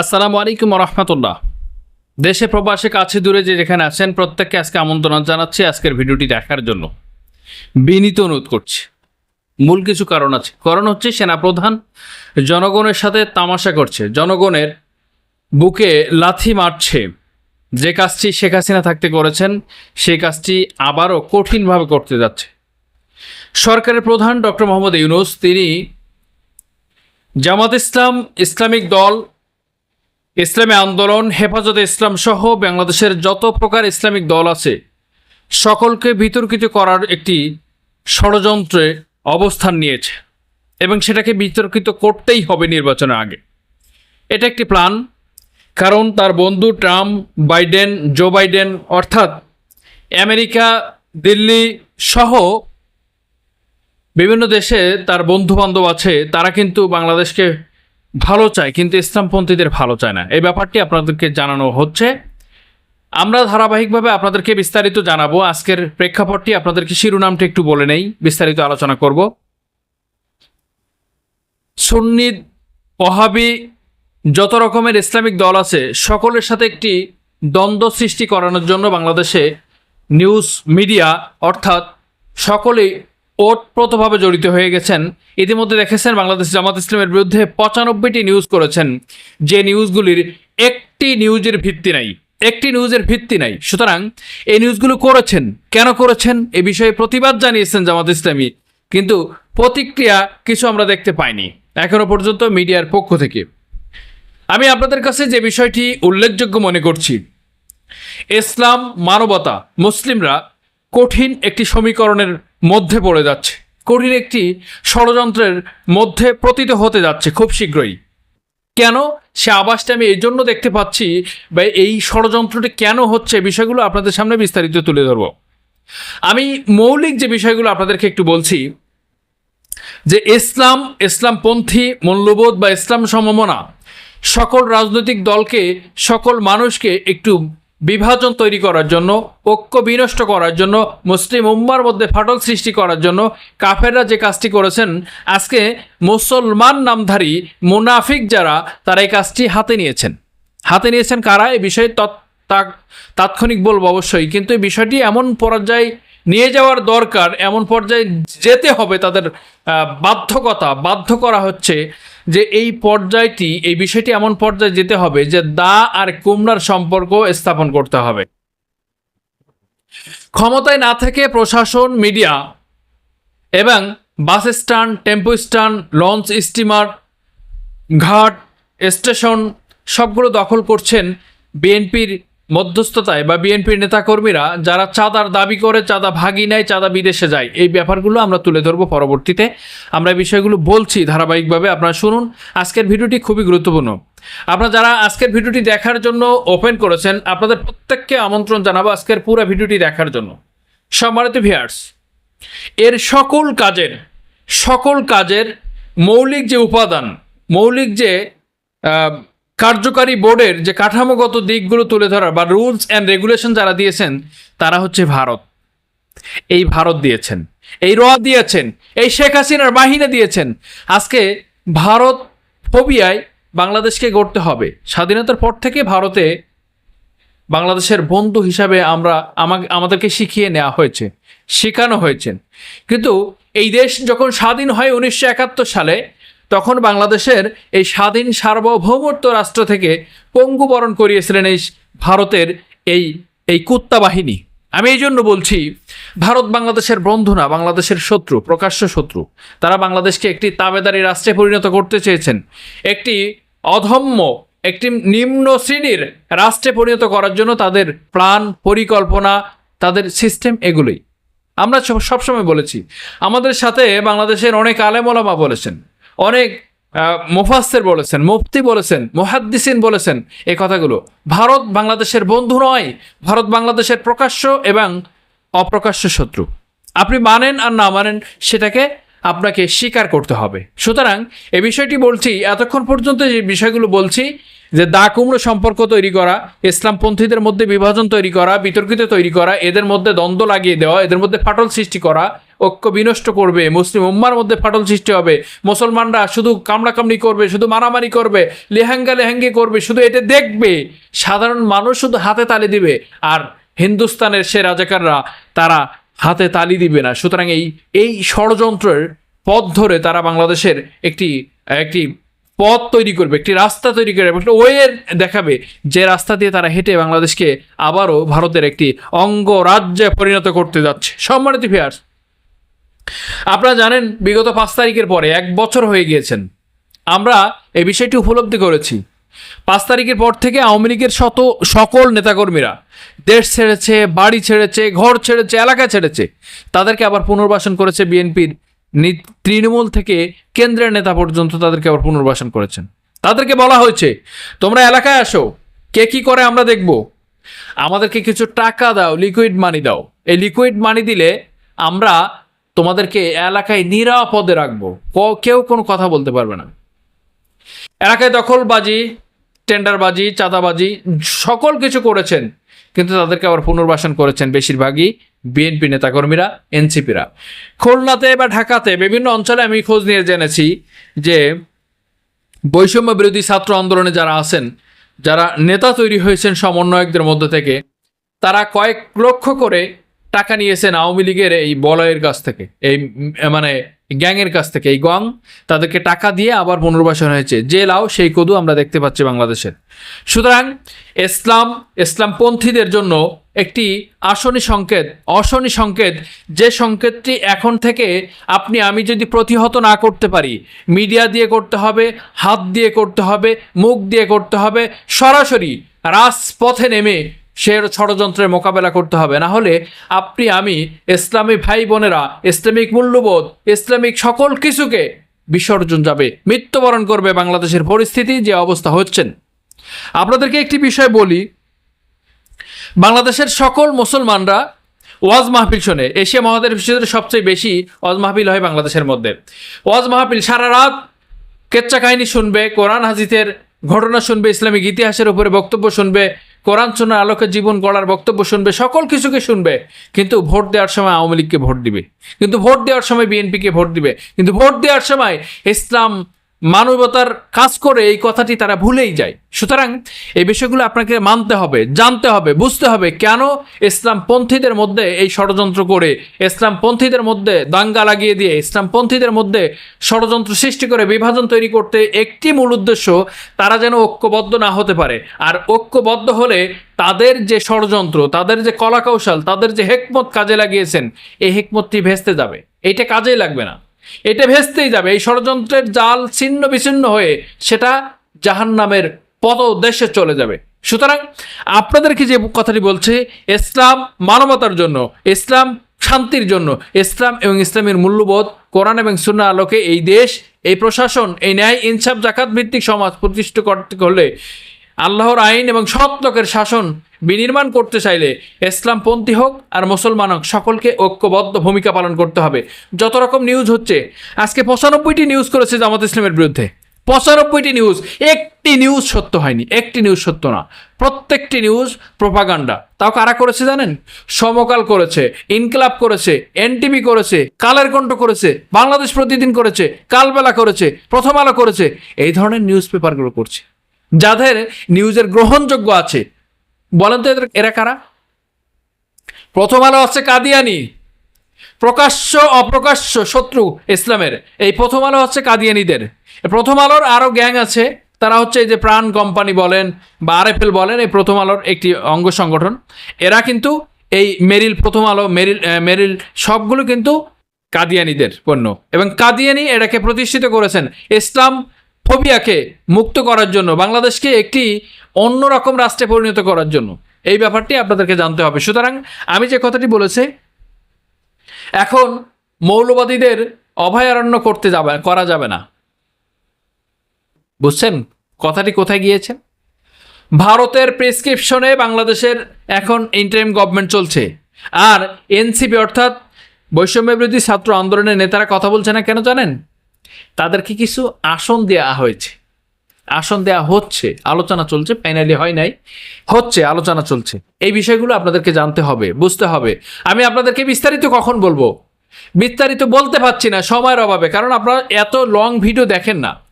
আসসালামু আলাইকুম রহমতুল্লাহ দেশে প্রবাসে কাছে দূরে যে যেখানে আছেন, প্রত্যেককে আজকে আমন্ত্রণ জানাচ্ছি আজকের ভিডিওটি দেখার জন্য। বিনীত অনুরোধ করছি। মূল কিছু কারণ আছে। কারণ হচ্ছে সেনাপ্রধান জনগণের সাথে তামাশা করছে। জনগণের বুকে লাথি মারছে। যে কাজটি শেখ হাসিনা থাকতে করেছেন, সেই কাজটি আবারও কঠিনভাবে করতে যাচ্ছে। সরকারের প্রধান ডক্টর মোহাম্মদ ইউনুস, তিনি জামাত ইসলাম, ইসলামিক দল ইসলামী আন্দোলন, হেফাজতে ইসলাম সহ বাংলাদেশের যত প্রকার ইসলামিক দল আছে, সকলকে বিতর্কিত করার একটি ষড়যন্ত্রে অবস্থান নিয়েছে এবং সেটাকে বিতর্কিত করতেই হবে নির্বাচনের আগে। এটা একটি প্ল্যান, কারণ তার বন্ধু ট্রাম্প, বাইডেন, জো বাইডেন, অর্থাৎ আমেরিকা, দিল্লি সহ বিভিন্ন দেশে তার বন্ধু বান্ধব আছে, তারা কিন্তু বাংলাদেশকে ভালো চায়, কিন্তু ইসলামপন্থীদের ভালো চায় না। এই ব্যাপারটি আপনাদেরকে জানানো হচ্ছে। আমরা ধারাবাহিকভাবে আপনাদেরকে বিস্তারিত জানাব। আজকের প্রেক্ষাপটটি আপনাদেরকে শিরোনামটি একটু বলে নেই, বিস্তারিত আলোচনা করব। সুন্নি ওহাবি যত রকমের ইসলামিক দল আছে, সকলের সাথে একটি দ্বন্দ্ব সৃষ্টি করানোর জন্য বাংলাদেশে নিউজ মিডিয়া, অর্থাৎ সকলেই ওতপ্রোতভাবে জড়িত হয়ে গেছেন। ইতিমধ্যে দেখেছেন বাংলাদেশ জামাত ইসলামের বিরুদ্ধে পঁচানব্বইটি নিউজ করেছেন। যে নিউজগুলির একটি নিউজের ভিত্তি নাই, একটি নিউজের ভিত্তি নাই। সুতরাং এই নিউজগুলো করেছেন। কেন করেছেন? এ বিষয়ে প্রতিবাদ জানিয়েছেন জামাত ইসলামী। কিন্তু প্রতিক্রিয়া কিছু আমরা দেখতে পাইনি, এখনও পর্যন্ত মিডিয়ার পক্ষ থেকে। আমি আপনাদের কাছে যে বিষয়টি উল্লেখযোগ্য মনে করছি, ইসলাম মানবতা, মুসলিমরা কঠিন একটি সমীকরণের মধ্যে পড়ে যাচ্ছে। কঠিন একটি ষড়যন্ত্রের মধ্যে প্রতীত হতে যাচ্ছে খুব শীঘ্রই। কেন? সে আবাসটা আমি এই জন্য দেখতে পাচ্ছি বা এই ষড়যন্ত্রটি কেন হচ্ছে বিষয়গুলো আপনাদের সামনে বিস্তারিত তুলে ধরব। আমি মৌলিক যে বিষয়গুলো আপনাদেরকে একটু বলছি, যে ইসলাম, ইসলামপন্থী মূল্যবোধ বা ইসলাম সমমনা সকল রাজনৈতিক দলকে, সকল মানুষকে একটু বিভাজন তৈরি করার জন্য, ঐক্য বিনষ্ট করার জন্য, মুসলিম উম্মার মধ্যে ফাটল সৃষ্টি করার জন্য কাফেররা যে কাজটি করেছেন, আজকে মুসলমান নামধারী মুনাফিক যারা, তারা এই কাজটি হাতে নিয়েছেন। হাতে নিয়েছেন কারা? এই বিষয়ে তাৎক্ষণিক বলব অবশ্যই, কিন্তু এই বিষয়টি এমন পর্যায়ে নিয়ে যাওয়ার দরকার, এমন পর্যায়ে যেতে হবে তাদের বাধ্যকতা, বাধ্য করা হচ্ছে যে এই পর্যায়টি, এই বিষয়টি এমন পর্যায়ে যেতে হবে যে দা আর কুমড়ার সম্পর্ক স্থাপন করতে হবে। ক্ষমতায় না থেকে প্রশাসন, মিডিয়া এবং bus stand, tempo stand, launch steamer, ঘাট, স্টেশন সবগুলো দখল করছেন বিএনপির মধ্যস্থতায় বা বিএনপির নেতাকর্মীরা যারা চাঁদার দাবি করে, চাঁদা ভাগি নেয়, চাঁদা বিদেশে যায়, এই ব্যাপারগুলো আমরা তুলে ধরবো পরবর্তীতে। আমরা বিষয়গুলো বলছি ধারাবাহিকভাবে, আপনারা শুনুন। আজকের ভিডিওটি খুবই গুরুত্বপূর্ণ। আপনারা যারা আজকের ভিডিওটি দেখার জন্য ওপেন করেছেন, আপনাদের প্রত্যেককে আমন্ত্রণ জানাব আজকের পুরো ভিডিওটি দেখার জন্য। সম্মানিত ভিয়ার্স এর সকল কাজের সকল কাজের মৌলিক যে উপাদান, মৌলিক যে কার্যকারী বোর্ডের যে কাঠামোগত দিকগুলো তুলে ধরার বা রুলস অ্যান্ড রেগুলেশন যারা দিয়েছেন, তারা হচ্ছে ভারত। এই ভারত দিয়েছেন, এই র দিয়েছেন, এই শেখ হাসিনার বাহিনী দিয়েছেন। আজকে ভারত ফোবিয়ায় বাংলাদেশকে গড়তে হবে। স্বাধীনতার পর থেকে ভারতে বাংলাদেশের বন্ধু হিসাবে আমরা আমাকে, আমাদেরকে শিখিয়ে নেওয়া হয়েছে, শেখানো হয়েছে। কিন্তু এই দেশ যখন স্বাধীন হয় উনিশশো একাত্তর সালে তখন বাংলাদেশের এই স্বাধীন সার্বভৌমত্ব রাষ্ট্র থেকে পঙ্গুবরণ করিয়েছিলেন এই ভারতের এই এই কুত্তা বাহিনী। আমি এই জন্য বলছি, ভারত বাংলাদেশের বন্ধু না, বাংলাদেশের শত্রু, প্রকাশ্য শত্রু। তারা বাংলাদেশকে একটি তাবেদারি রাষ্ট্রে পরিণত করতে চেয়েছেন। একটি অধম্য একটি নিম্ন শ্রেণির রাষ্ট্রে পরিণত করার জন্য তাদের প্ল্যান পরিকল্পনা, তাদের সিস্টেম এগুলোই। আমরা সব- সবসময় বলেছি, আমাদের সাথে বাংলাদেশের অনেক আলেমোলামা বলেছেন। অনেক আহ, মুফাসসির বলেছেন মুফতি বলেছেন মুহাদ্দিসিন বলেছেন এই কথাগুলো। ভারত বাংলাদেশের বন্ধু নয় ভারত বাংলাদেশের প্রকাশ্য এবং অপ্রকাশ্য শত্রু। আপনি মানেন আর না মানেন সেটাকে আপনাকে স্বীকার করতে হবে। সুতরাং এ বিষয়টি বলছি এতক্ষণ পর্যন্ত যে বিষয়গুলো বলছি যে দা কুমড়ো সম্পর্ক তৈরি করা ইসলামপন্থীদের মধ্যে বিভাজন তৈরি করা বিতর্কিত তৈরি করা এদের মধ্যে দ্বন্দ্ব লাগিয়ে দেওয়া এদের মধ্যে ফাটল সৃষ্টি করা ঐক্য বিনষ্ট করবে, মুসলিম উম্মার মধ্যে ফাটল সৃষ্টি হবে। মুসলমানরা শুধু কামড়াকামড়ি করবে, শুধু মারামারি করবে, লেহেঙ্গা লেহেঙ্গে করবে, শুধু এটা দেখবে। সাধারণ মানুষ শুধু হাতে তালি দিবে, আর হিন্দুস্তানের সে রাজাকাররা তারা হাতে তালি দিবে না। সুতরাং এই এই ষড়যন্ত্রের পথ ধরে তারা বাংলাদেশের একটি একটি পথ তৈরি করবে, একটি রাস্তা তৈরি করবে একটা ওয়ে দেখাবে যে রাস্তা দিয়ে তারা হেঁটে বাংলাদেশকে আবারও ভারতের একটি অঙ্গরাজ্যে পরিণত করতে যাচ্ছে। সম্মানিত ফিয়ার্স আপনারা জানেন, বিগত পাঁচ তারিখের পরে এক বছর হয়ে গিয়েছেন। আমরা এই বিষয়টি উপলব্ধি করেছি। পাঁচ তারিখের পর থেকে আওয়ামী লীগের শত, সকল নেতাকর্মীরা দেশ ছেড়েছে, বাড়ি ছেড়েছে, ঘর ছেড়েছে, এলাকা ছেড়েছে, তাদেরকে আবার পুনর্বাসন করেছে বিএনপির তৃণমূল থেকে কেন্দ্রের নেতা পর্যন্ত তাদেরকে আবার পুনর্বাসন করেছেন। তাদেরকে বলা হয়েছে, তোমরা এলাকায় আসো, কে কি করে আমরা দেখব? আমাদেরকে কিছু টাকা দাও লিকুইড মানি দাও। এই লিকুইড মানি দিলে আমরা তোমাদেরকে এলাকায় নিরাপদে রাখব। কেউ কোনো কথা বলতে পারবে না। এলাকায় দখলবাজি, টেন্ডারবাজি, চাঁদাবাজি, সকল কিছু করেছেন, কিন্তু তাদেরকে আবার পুনর্বাসন করেছেন বেশিরভাগই বিএনপি নেতাকর্মীরা, এনসিপিরা। খুলনাতে বা ঢাকাতে বিভিন্ন অঞ্চলে আমি খোঁজ নিয়ে জেনেছি যে বৈষম্য বিরোধী ছাত্র আন্দোলনে যারা আছেন, যারা নেতা তৈরি হয়েছেন সমন্বয়কদের মধ্য থেকে, তারা কয়েক লক্ষ করে টাকা নিয়েছেন আওয়ামী লীগের এই বলয়ের কাছ থেকে, এই মানে গ্যাংয়ের কাছ থেকে, এই গং, তাদেরকে টাকা দিয়ে আবার পুনর্বাসন হয়েছে। যে লাও সেই কদু আমরা দেখতে পাচ্ছি বাংলাদেশের। সুতরাং ইসলাম, ইসলামপন্থীদের জন্য একটি আসনি সংকেত, অশনি সংকেত, যে সংকেতটি এখন থেকে আপনি, আমি যদি প্রতিহত না করতে পারি, মিডিয়া দিয়ে করতে হবে, হাত দিয়ে করতে হবে, মুখ দিয়ে করতে হবে, সরাসরি রাজপথে নেমে সে ষড়যন্ত্রের মোকাবেলা করতে হবে। না হলে আপনি, আমি, ইসলামী ভাই বোনেরা ইসলামিক মূল্যবোধ, ইসলামিক সকল কিছুকে বিসর্জন যাবে, মৃত্যুবরণ করবে বাংলাদেশের পরিস্থিতি, যে অবস্থা হচ্ছেন। আপনাদেরকে একটি বিষয় বলি। বাংলাদেশের সকল মুসলমানরা ওয়াজ মাহফিল শোনে। এশিয়া মহাদেশ বিশ্বের সবচেয়ে বেশি ওয়াজ মাহফিল হয় বাংলাদেশের মধ্যে। ওয়াজ মাহফিল সারা রাত কেচ্চা কাহিনী শুনবে, কোরআন হাজিতের ঘটনা শুনবে, ইসলামিক ইতিহাসের উপরে বক্তব্য শুনবে কোরআন শোনার আলোকে জীবন গড়ার বক্তব্য শুনবে, সকল কিছুকে শুনবে, কিন্তু ভোট দেওয়ার সময় আওয়ামী লীগকে ভোট দিবে। কিন্তু ভোট দেওয়ার সময় বিএনপিকে ভোট দিবে। কিন্তু ভোট দেওয়ার সময় ইসলাম মানবতার কাজ করে এই কথাটি তারা ভুলেই যায়। সুতরাং এই বিষয়গুলো আপনাকে মানতে হবে, জানতে হবে, বুঝতে হবে কেন ইসলামপন্থীদের মধ্যে এই ষড়যন্ত্র করে, ইসলামপন্থীদের মধ্যে দাঙ্গা লাগিয়ে দিয়ে, ইসলামপন্থীদের মধ্যে ষড়যন্ত্র সৃষ্টি করে, বিভাজন তৈরি করতে একটি মূল উদ্দেশ্য তারা যেন ঐক্যবদ্ধ না হতে পারে। আর ঐক্যবদ্ধ হলে তাদের যে ষড়যন্ত্র, তাদের যে কলাকৌশল, তাদের যে হেকমত কাজে লাগিয়েছেন, এই হেকমতটি ভেস্তে যাবে। এইটা কাজেই লাগবে না। এটা ভেস্তেই যাবে। এই ষড়যন্ত্রের জাল ছিন্ন বিচ্ছিন্ন হয়ে সেটা জাহান নামের পদ উদ্দেশ্যে চলে যাবে। সুতরাং আপনাদেরকে যে কথাটি বলছে, ইসলাম মানবতার জন্য, ইসলাম শান্তির জন্য, ইসলাম এবং ইসলামের মূল্যবোধ, কোরআন এবং সুন্না আলোকে এই দেশ, এই প্রশাসন, এই ন্যায়, ইনসাফ, জাকাত ভিত্তিক সমাজ প্রতিষ্ঠিত করতে হলে আল্লাহর আইন এবং সৎ লোকের শাসন বিনির্মাণ করতে চাইলে ইসলামপন্থী হোক আর মুসলমান হোক, সকলকে ঐক্যবদ্ধ ভূমিকা পালন করতে হবে। যত রকম নিউজ হচ্ছে, আজকে পঁচানব্বইটি নিউজ করেছে জামাত ইসলামের বিরুদ্ধে। পঁচানব্বইটি নিউজ একটি নিউজ সত্য হয়নি, একটি নিউজ সত্য না। প্রত্যেকটি নিউজ প্রোপাগান্ডা তাও কারা করেছে জানেন? সমকাল করেছে, ইনকলাব করেছে, এনটিভি করেছে, কালের কণ্ঠ করেছে, বাংলাদেশ প্রতিদিন করেছে, কালবেলা করেছে, প্রথম আলো করেছে। এই ধরনের নিউজ পেপারগুলো করছে। যাদের নিউজের গ্রহণযোগ্য আছে বলেন তো এরা কারা? প্রথম আলো হচ্ছে কাদিয়ানি। প্রকাশ্য, অপ্রকাশ্য শত্রু ইসলামের। এই প্রথম আলো হচ্ছে কাদিয়ানিদের। প্রথম আলোর আরও গ্যাং আছে, তারা হচ্ছে এই যে প্রাণ কোম্পানি বলেন বা আর আরএফএল বলেন, এই প্রথম আলোর একটি অঙ্গ সংগঠন। এরা কিন্তু এই মেরিল প্রথম আলো, মেরিল মেরিল সবগুলো কিন্তু কাদিয়ানিদের পণ্য। এবং কাদিয়ানি এটাকে প্রতিষ্ঠিত করেছেন ইসলাম ফোবিয়াকে মুক্ত করার জন্য, বাংলাদেশকে একটি অন্যরকম রাষ্ট্রে পরিণত করার জন্য। এই ব্যাপারটি আপনাদেরকে জানতে হবে। সুতরাং আমি যে কথাটি বলেছি, এখন মৌলবাদীদের অভয়ারণ্য করতে যাবে, করা যাবে না। বুঝছেন? কথাটি কোথায় গিয়েছে? ভারতের প্রেসক্রিপশনে বাংলাদেশের এখন ইন্টারিম গভর্নমেন্ট চলছে। আর এনসিপি অর্থাৎ বৈষম্য বিরোধী ছাত্র আন্দোলনের নেতারা কথা বলছে না কেন জানেন? তাদেরকে কিছু আসন দেওয়া হয়েছে। আসন দেওয়া হচ্ছে, আলোচনা চলছে ফাইনালি হয় নাই। হচ্ছে, আলোচনা চলছে। এই বিষয়গুলো আপনাদেরকে জানতে হবে, বুঝতে হবে। আমি আপনাদেরকে বিস্তারিত কখন বলব? বিস্তারিত বলতে পারছি না, সময়ের অভাবে, কারণ আপনারা এত লং ভিডিও দেখেন না।